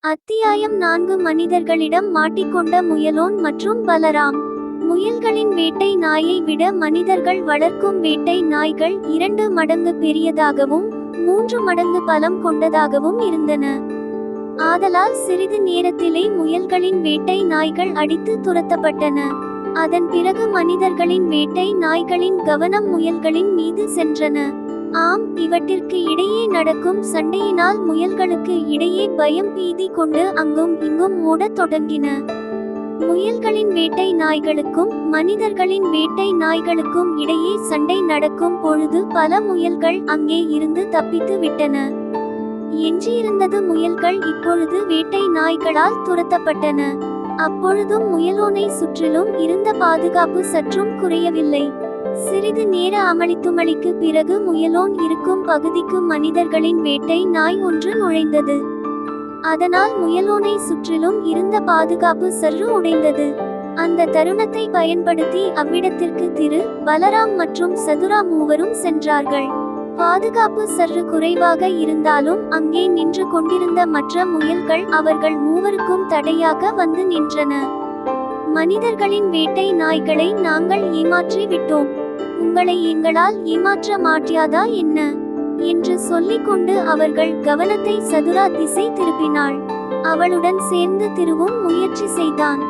அத்தியாயம் நான்கு. மனிதர்களிடம் மாட்டிக்கொண்ட முயலோன் மற்றும் பலராம். முயல்களின் வேட்டை நாயை விட மனிதர்கள் வளர்க்கும் வேட்டை நாய்கள் இரண்டு மடங்கு பெரியதாகவும் மூன்று மடங்கு பலம் கொண்டதாகவும் இருந்தன. ஆதலால் சிறிது நேரத்திலே முயல்களின் வேட்டை நாய்கள் அடித்து துரத்தப்பட்டன. அதன் பிறகு மனிதர்களின் வேட்டை நாய்களின் கவனம் முயல்களின் மீது சென்றன. ஆம் இவற்றிற்கு இடையே நடக்கும் சண்டையினால் முயல்களுக்கு இடையே பயம் பீதி கொண்டு அங்கும் இங்கும் ஓடத் தொடங்கின. முயல்களின் வேட்டை நாய்களுக்கும் மனிதர்களின் வேட்டை நாய்களுக்கும் இடையே சண்டை நடக்கும் பொழுது பல முயல்கள் அங்கே இருந்து தப்பித்து விட்டன. எஞ்சியிருந்தது முயல்கள் இப்பொழுது வேட்டை நாய்களால் துரத்தப்பட்டன. அப்பொழுதும் முயலோனை சுற்றிலும் இருந்த பாதுகாப்பு சற்றும் குறையவில்லை. சிறிது நேர அமளித்துமளிக்கு பிறகு முயலோன் இருக்கும் பகுதிக்கு மனிதர்களின் வேட்டை நாய் ஒன்று நுழைந்தது. அதனால் முயலோனை சுற்றிலும் இருந்த பாதுகாப்பு சற்று உடைந்தது. அந்த தருணத்தை பயன்படுத்தி அவ்விடத்திற்கு திரு பலராம் மற்றும் சதுரா மூவரும் சென்றார்கள். பாதுகாப்பு சற்று குறைவாக இருந்தாலும் அங்கே நின்று கொண்டிருந்த மற்ற முயல்கள் அவர்கள் மூவருக்கும் தடையாக வந்து நின்றன. மனிதர்களின் வேட்டை நாய்களை நாங்கள் ஏமாற்றி விட்டோம். உங்களை எங்களால் ஏமாற்ற மாட்டியாதா என்ன? என்று சொல்லிக்கொண்டு அவர்கள் கவனத்தை சதுரா திசை திருப்பினாள். அவளுடன் சேர்ந்து திருவும் முயற்சி செய்தான்.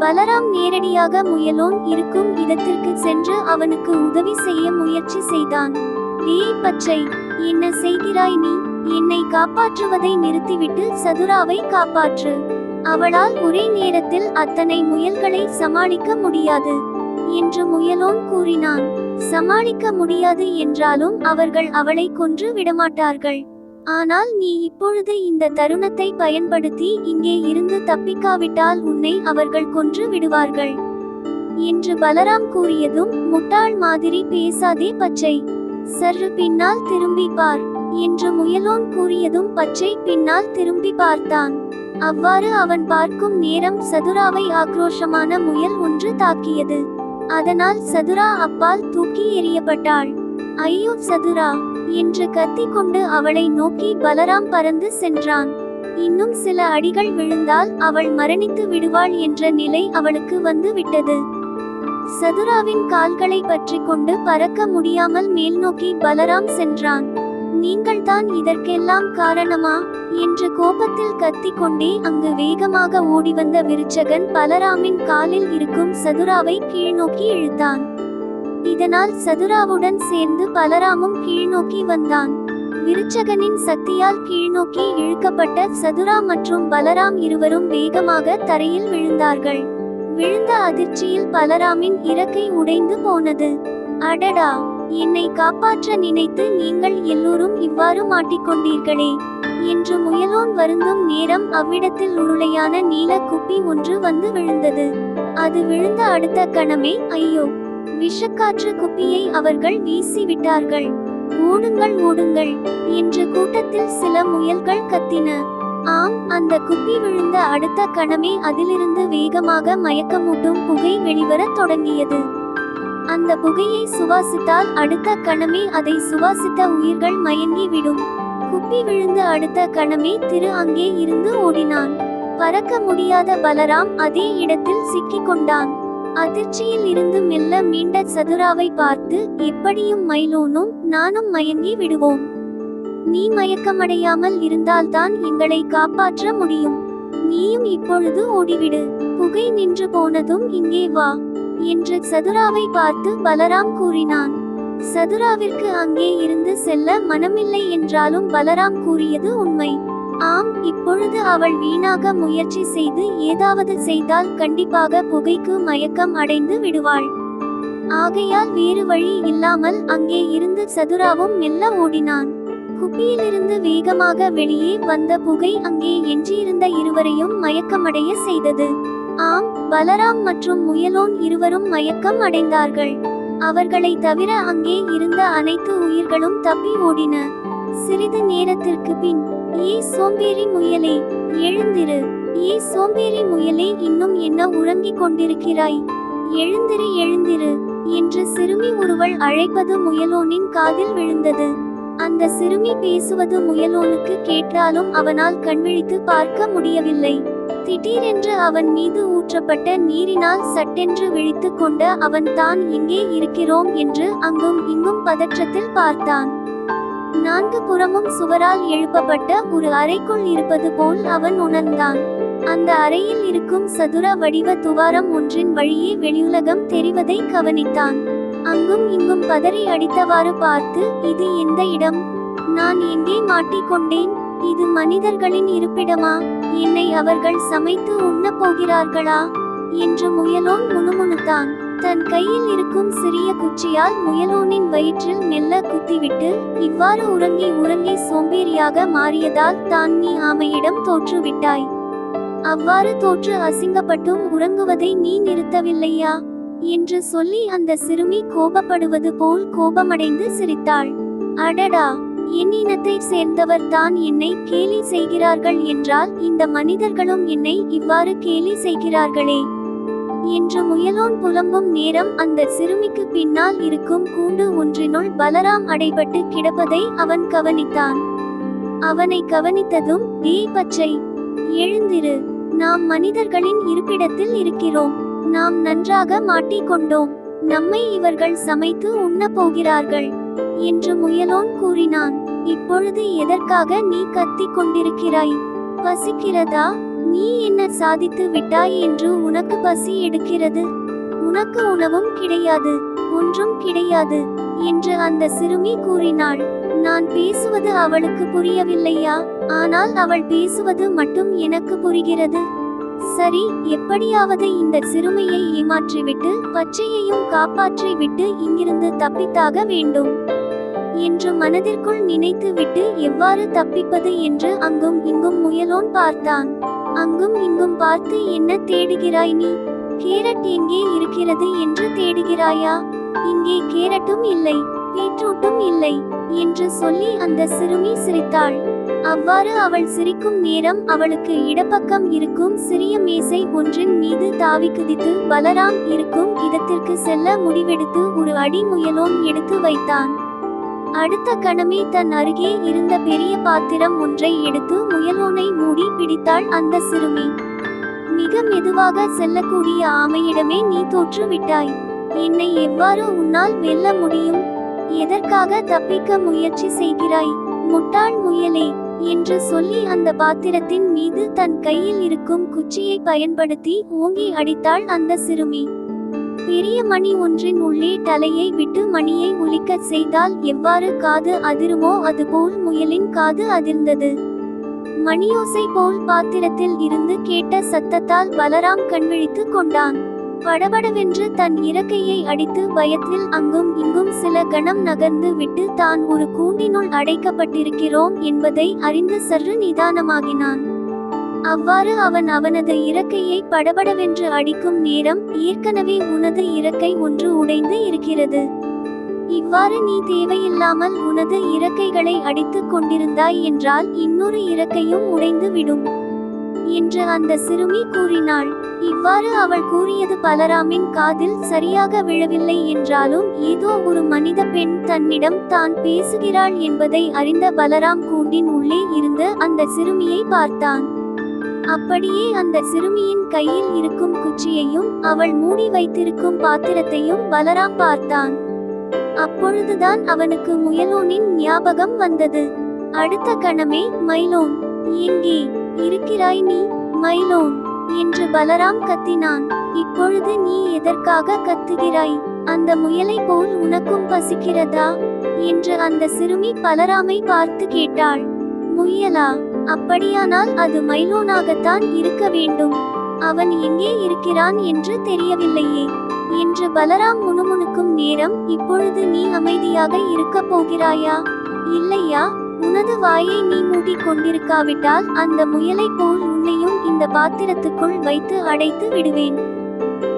பலராம் நேரடியாக முயலோன் இருக்கும் இடத்திற்கு சென்று அவனுக்கு உதவி செய்ய முயற்சி செய்தான். ஏய் பச்சை என்ன செய்கிறாய் நீ? என்னை காப்பாற்றுவதை நிறுத்திவிட்டு சதுராவை காப்பாற்று. அவளால் ஒரே நேரத்தில் அத்தனை முயல்களை சமாளிக்க முடியாது என்று முயலோன் கூறினான். சமாளிக்க முடியாது என்றாலும் அவர்கள் அவளை கொன்று விடமாட்டார்கள். ஆனால் நீ இப்பொழுது இந்த தருணத்தை பயன்படுத்தி இங்கே இருந்து தப்பிக்காவிட்டால் உன்னை அவர்கள் கொன்று விடுவார்கள். என்று பலராம் கூறியதும் முட்டாள் மாதிரி பேசாதே பச்சை. சற்று பின்னால் திரும்பி பார் என்று முயலோன் கூறியதும் பச்சை பின்னால் திரும்பி பார்த்தான். அவ்வாறு அவன் பார்க்கும் நேரம் சதுராவை ஆக்ரோஷமான முயல் ஒன்று தாக்கியது. அதனால் சதுரா அப்பால் தூக்கி எறியப்பட்டாள். ஐயோ சதுரா! என்று கத்திக்கொண்டு அவளை நோக்கி பலராம் பறந்து சென்றான். இன்னும் சில அடிகள் விழுந்தால் அவள் மரணித்து விடுவாள் என்ற நிலை அவளுக்கு வந்து விட்டது. சதுராவின் கால்களை பற்றி கொண்டு பறக்க முடியாமல் மேல் நோக்கி பலராம் சென்றான். நீங்கள்தான் இதற்கெல்லாம் காரணமா? என்று கோபத்தில் கத்திக்கொண்டே அங்கு வேகமாக ஓடிவந்த விருச்சகன் பலராமின் காலில் இருக்கும் சதுராவை கீழ்நோக்கி இழுத்தான். இதனால் சதுராவுடன் சேர்ந்து பலராமும் கீழ்நோக்கி வந்தான். விருச்சகனின் சக்தியால் கீழ்நோக்கி இழுக்கப்பட்ட சதுரா மற்றும் பலராம் இருவரும் வேகமாக தரையில் விழுந்தார்கள். விழுந்த அதிர்ச்சியில் பலராமின் இறக்கை உடைந்து போனது. அடடா! என்னை காப்பாற்ற நினைத்து நீங்கள் எல்லோரும் இவ்வாறு மாட்டிக்கொண்டீர்களே. என்று முயலோன் வருந்தும் நேரம் அவ்விடத்தில் உருளையான நீல குப்பி ஒன்று வந்து விழுந்தது. அது விழுந்த அடுத்த கணமே ஐயோ! விஷக்காற்று குப்பியை அவர்கள் வீசி விட்டார்கள் ஓடுங்கள் ஓடுங்கள் என்று கூட்டத்தில் சில முயல்கள் கத்தின. ஆம் அந்த குப்பி விழுந்த அடுத்த கணமே அதிலிருந்து வேகமாக மயக்கமூட்டும் புகை வெளிவரத் தொடங்கியது. அந்த புகையை சுவாசித்தால் அடுத்த கணமே அதை சுவாசித்த உயிர்கள் மயங்கி விடும். குப்பி விழுந்து அடுத்த கணமே திரு அங்கே இருந்து ஓடினான். பறக்க முடியாத பலராம் அதே இடத்தில் சிக்கிக் கொண்டான். அதிர்ச்சியில் இருந்து மெல்ல மீண்ட சதுராவை பார்த்து எப்படியும் மயிலோனும் நானும் மயங்கி விடுவோம். நீ மயக்கமடையாமல் இருந்தால்தான் எங்களை காப்பாற்ற முடியும். நீயும் இப்பொழுது ஓடிவிடு. புகை நின்று போனதும் இங்கே வா. என்று சதுராவை பார்த்து பலராம் கூறினான். சதுராவிற்கு அங்கே இருந்து செல்ல மனமில்லை என்றாலும் பலராம் கூறியது உண்மை. ஆம் இப்பொழுது அவள் வீணாக முயற்சி செய்து ஏதாவது செய்தால் கண்டிப்பாக புகைக்கு மயக்கம் அடைந்து விடுவாள். ஆகையால் வேறு வழி இல்லாமல் அங்கே இருந்து சதுராவும் மெல்ல ஓடினான். குப்பியிலிருந்து வேகமாக வெளியே வந்த புகை அங்கே எஞ்சியிருந்த இருவரையும் மயக்கமடைய செய்தது. ஆம் பலராம் மற்றும் முயலோன் இருவரும் மயக்கம் அடைந்தார்கள். அவர்களை தவிர அங்கே இருந்த அனைத்து உயிர்களும் தப்பி ஓடின. சிறிது நேரத்திற்கு பின் ஏ சோம்பேறி முயலே எழுந்திரு. ஏ சோம்பேறி முயலே இன்னும் என்ன உறங்கிக் கொண்டிருக்கிறாய்? எழுந்திரு எழுந்திரு என்று சிறுமி ஒருவள் அழைப்பது முயலோனின் காதில் விழுந்தது. அந்த சிறுமி பேசுவது முயலோனுக்கு கேட்டாலும் அவனால் கண்விழித்து பார்க்க முடியவில்லை. திடீரென்று அவன் மீது ஊற்றப்பட்ட நீரினால் சட்டென்று விழித்து கொண்ட அவன் தான் எங்கே இருக்கிறோம் என்று அங்கும் இங்கும் பதற்றத்தில் பார்த்தான். நான்கு புறமும் சுவரால் எழுப்பப்பட்ட ஒரு அறைக்குள் இருப்பது போல் அவன் உணர்ந்தான். அந்த அறையில் இருக்கும் சதுர வடிவ துவாரம் ஒன்றின் வழியே வெளியுலகம் தெரிவதை கவனித்தான். அங்கும் இங்கும் பதறி அடித்தவாறு பார்த்து இது எந்த இடம்? நான் எங்கே மாட்டிக்கொண்டேன்? இது மனிதர்களின் இருப்பிடமா? என்னை அவர்கள் சமைத்து உண்ணப் போகிறார்களா? என்று முயலோன் முணுமுணுத்தான். தன் கையில் இருக்கும் சிறிய குச்சியால் முயலோனின் வயிற்றில் மெல்ல குத்திவிட்டு இவ்வாறு உறங்கி உறங்கி சோம்பேறியாக மாறியதால் தான் நீ ஆமையிடம் தோற்றுவிட்டாய். அவ்வாறு தோற்று அசிங்கப்பட்டும் உறங்குவதை நீ நிறுத்தவில்லையா? என்று சொல்லி அந்த சிறுமி கோபப்படுவது போல் கோபமடைந்து சிரித்தாள். அடடா! என் இனத்தை சேர்ந்தவர் தான் என்னை கேலி செய்கிறார்கள் என்றால் இந்த மனிதர்களும் என்னை இவ்வாறு கேலி செய்கிறார்களே. என்று முயலோன் புலம்பும் நேரம் அந்த சிறுமிக்கு பின்னால் இருக்கும் கூண்டு ஒன்றினுள் பலராம் அடைபட்டு கிடப்பதை அவன் கவனித்தான். அவனை கவனித்ததும் தேய் பச்சை எழுந்திரு. நாம் மனிதர்களின் இருப்பிடத்தில் இருக்கிறோம். நாம் நன்றாக மாட்டிக்கொண்டோம் நம்மை இவர்கள் சமைத்து உண்ணப் போகிறார்கள். என்று முயலோன் கூறினான். இப்பொழுது எதற்காக நீ கத்திக் கொண்டிருக்கிறாய்? பசிக்கிறதா? நீ என்ன சாதித்து விட்டாய் என்று உனக்கு பசி எடுக்கிறது? உனக்கு உணவும் கிடையாது ஒன்றும் கிடையாது என்று அந்த சிறுமி கூறினாள். நான் பேசுவது அவளுக்கு புரியவில்லையா? ஆனால் அவள் பேசுவது மட்டும் எனக்கு புரிகிறது. சரி எப்படியாவது இந்த சிறுமியை ஏமாற்றிவிட்டு பச்சையையும் காப்பாற்றி விட்டு இங்கிருந்து தப்பித்தாக வேண்டும். என்று மனதிற்குள் நினைத்துவிட்டு எவ்வாறு தப்பிப்பது என்று அங்கும் இங்கும் முயலோன் பார்த்தான். அங்கும் இங்கும் பார்த்து என்ன தேடுகிறாய் நீ? கேரட் எங்கே இருக்கிறது என்று தேடுகிறாயா? இங்கே கேரட்டும் இல்லை பீட்ரூட்டும் இல்லை என்று சொல்லி அந்த சிறுமி சிரித்தாள். அவ்வாறு அவள் சிரிக்கும் நேரம் அவளுக்கு இடப்பக்கம் இருக்கும் சிறிய மேசை ஒன்றின் மீது தாவி குதித்து பலராம் இருக்கும் இடத்திற்கு செல்ல முடிவெடுத்து ஒரு அடி முயலோன் எடுத்து வைத்தான். அடுத்த கணமே தன் அருகே இருந்த பெரிய பாத்திரம் ஒன்றை எடுத்து முயலோனை மூடி பிடித்தாள் அந்த சிறுமி. மிக மெதுவாக செல்லக்கூடிய ஆமையிடமே நீ தோற்று விட்டாய். என்னை எவ்வாறு உன்னால் வெல்ல முடியும்? எதற்காக தப்பிக்க முயற்சி செய்கிறாய்? முட்டாள் முயலே என்று சொல்லி அந்த பாத்திரத்தின் மீது தன் கையில் இருக்கும் குச்சியை பயன்படுத்தி ஓங்கி அடித்தாள் அந்த சிறுமி. பெரிய மணி ஒன்றின் உள்ளே தலையை விட்டு மணியை ஒலிக்கச் செய்தால் எவ்வாறு காது அதிருமோ அதுபோல் முயலின் காது அதிர்ந்தது. மணியோசை போல் பாத்திரத்தில் இருந்து கேட்ட சத்தத்தால் பலராம் கண்விழித்து கொண்டான். படபடவென்று தன் இறக்கையை அடித்து பயத்தில் அங்கும் இங்கும் சில கணம் நகர்ந்து விட்டு தான் ஒரு கூண்டினுள் அடைக்கப்பட்டிருக்கிறோம் என்பதை அறிந்து சற்று நிதானமாகினான். அவ்வாறு அவன் அவனது இறக்கையை படபடவென்று அடிக்கும் நேரம் ஏற்கனவே உனது இறக்கை ஒன்று உடைந்து இருக்கிறது. இவ்வாறு நீ தேவையில்லாமல் உனது இறக்கைகளை அடித்துக் கொண்டிருந்தாய் என்றால் இன்னொரு இறக்கையும் உடைந்து விடும் என்று அந்த சிறுமி கூறினாள். இவ்வாறு அவள் கூறியது பலராமின் காதில் சரியாக விழவில்லை என்றாலும் ஏதோ ஒரு மனித பெண் தன்னிடம் தான் பேசுகிறாள் என்பதை அறிந்த பலராம் கூண்டின் உள்ளே இருந்து அந்த சிறுமியை பார்த்தான். அப்படியே அந்த சிறுமியின் கையில் இருக்கும் குச்சியையும் அவள் மூடி வைத்திருக்கும் பாத்திரத்தையும் பலராம் பார்த்தான். அப்பொழுதுதான் அவனுக்கு முயலோனின் ஞாபகம் வந்தது. அடுத்த கணமே மைலோன் எங்கே இருக்கிறாய் நீ? மைலோன் என்று பலராம் கத்தினான். இப்பொழுது நீ எதற்காக கத்துகிறாய்? அந்த முயலை போல் உனக்கும் பசிக்கிறதா? என்று அந்த சிறுமி பலராமை பார்த்து கேட்டாள். முயலா அப்படியானால் அது மைலோனாகத்தான் இருக்க வேண்டும். அவன் எங்கே இருக்கிறான் என்று தெரியவில்லையே. என்று பலராம் முணுமுணுக்கும் நேரம் இப்பொழுது நீ அமைதியாக இருக்கப் போகிறாயா? இல்லையா? உனது வாயை நீ மூடிக் கொண்டிருக்காவிட்டால் அந்த முயலை போல் உன்னையும் இந்த பாத்திரத்துக்குள் வைத்து அடைத்து விடுவேன்.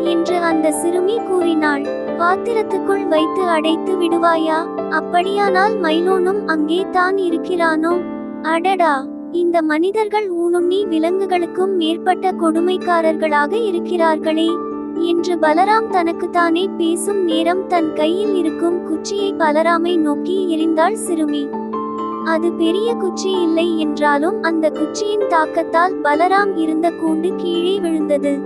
என்று அந்த சிறுமி கூறினாள். பாத்திரத்துக்குள் வைத்து அடைத்து விடுவாயா? அப்படியானால் மைலோனும் அங்கே தான் இருக்கிறானோ? அடடா! இந்த மனிதர்கள் ஊனுண்ணி விலங்குகளுக்கும் மேற்பட்ட கொடுமைக்காரர்களாக இருக்கிறார்களே. என்று பலராம் தனக்குத்தானே பேசும் நேரம் தன் கையில் இருக்கும் குச்சியை பலராமை நோக்கி எறிந்தாள் சிறுமி. அது பெரிய குச்சி இல்லை என்றாலும் அந்த குச்சியின் தாக்கத்தால் பலராம் இருந்த கூண்டு கீழே விழுந்தது.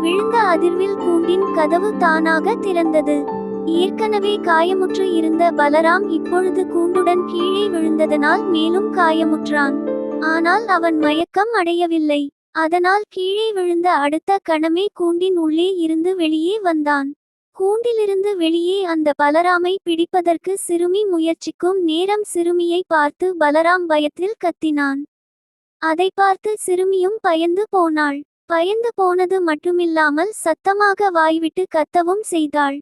விழுந்த அதிர்வில் கூண்டின் கதவு தானாக திறந்தது. ஏற்கனவே காயமுற்று இருந்த பலராம் இப்பொழுது கூண்டுடன் கீழே விழுந்ததனால் மேலும் காயமுற்றான். ஆனால் அவன் மயக்கம் அடையவில்லை. அதனால் கீழே விழுந்த அடுத்த கணமே கூண்டின் உள்ளே இருந்து வெளியே வந்தான். கூண்டிலிருந்து வெளியே அந்த பலராமை பிடிப்பதற்கு சிறுமி முயற்சிக்கும் நேரம் சிறுமியை பார்த்து பலராம் பயத்தில் கத்தினான். அதை பார்த்து சிறுமியும் பயந்து போனாள். பயந்து போனது மட்டுமில்லாமல் சத்தமாக வாய்விட்டு கத்தவும் செய்தாள்.